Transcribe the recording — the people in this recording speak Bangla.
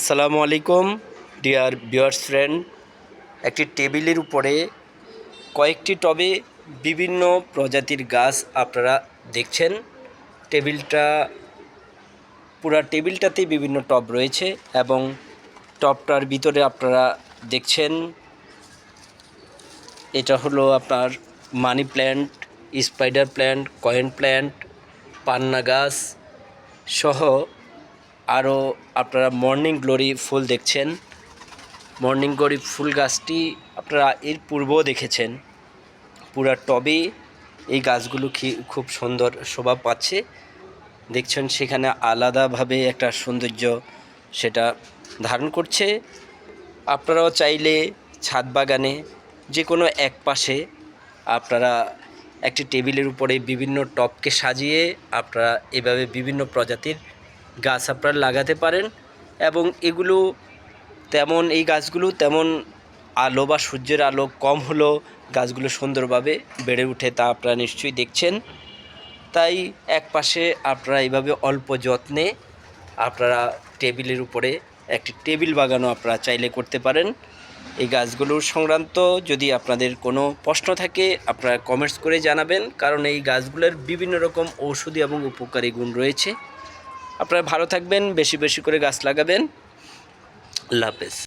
আসসালামু আলাইকুম, ডিয়ার ভিউয়ার্স ফ্রেন্ড। একটি টেবিলের উপরে কয়েকটি টবে বিভিন্ন প্রজাতির গাছ আপনারা দেখছেন। টেবিলটা, পুরা টেবিলটাতে বিভিন্ন টব রয়েছে এবং টবটার ভিতরে আপনারা দেখছেন, এটা হলো আপনার money plant, spider plant, coin plant, পান্না গাছ সহ আরও আপনারা মর্নিং গ্লোরি ফুল দেখছেন। মর্নিং গ্লোরি ফুল গাছটি আপনারা এর পূর্বেও দেখেছেন। পুরা টবে এই গাছগুলো খুব সুন্দর শোভা পাচ্ছে। দেখছেন সেখানে আলাদাভাবে একটা সৌন্দর্য সেটা ধারণ করছে। আপনারাও চাইলে ছাদ বাগানে যে কোনো এক পাশে আপনারা একটি টেবিলের উপরে বিভিন্ন টপকে সাজিয়ে আপনারা এভাবে বিভিন্ন প্রজাতির গাছ আপনারা লাগাতে পারেন এবং এগুলো তেমন, এই গাছগুলো তেমন আলো বা সূর্যের আলো কম হলেও গাছগুলো সুন্দরভাবে বেড়ে উঠে তা আপনারা নিশ্চয়ই দেখছেন। তাই এক পাশে আপনারা এইভাবে অল্প যত্নে আপনারা টেবিলের উপরে একটি টেবিল বাগানও আপনারা চাইলে করতে পারেন। এই গাছগুলোর সংক্রান্ত যদি আপনাদের কোনো প্রশ্ন থাকে, আপনারা কমেন্টস করে জানাবেন, কারণ এই গাছগুলোর বিভিন্ন রকম ঔষধি এবং উপকারী গুণ রয়েছে। আপনারা ভালো থাকবেন বেশি বেশি করে গাছ লাগাবেন। আল্লাহ হাফেজ।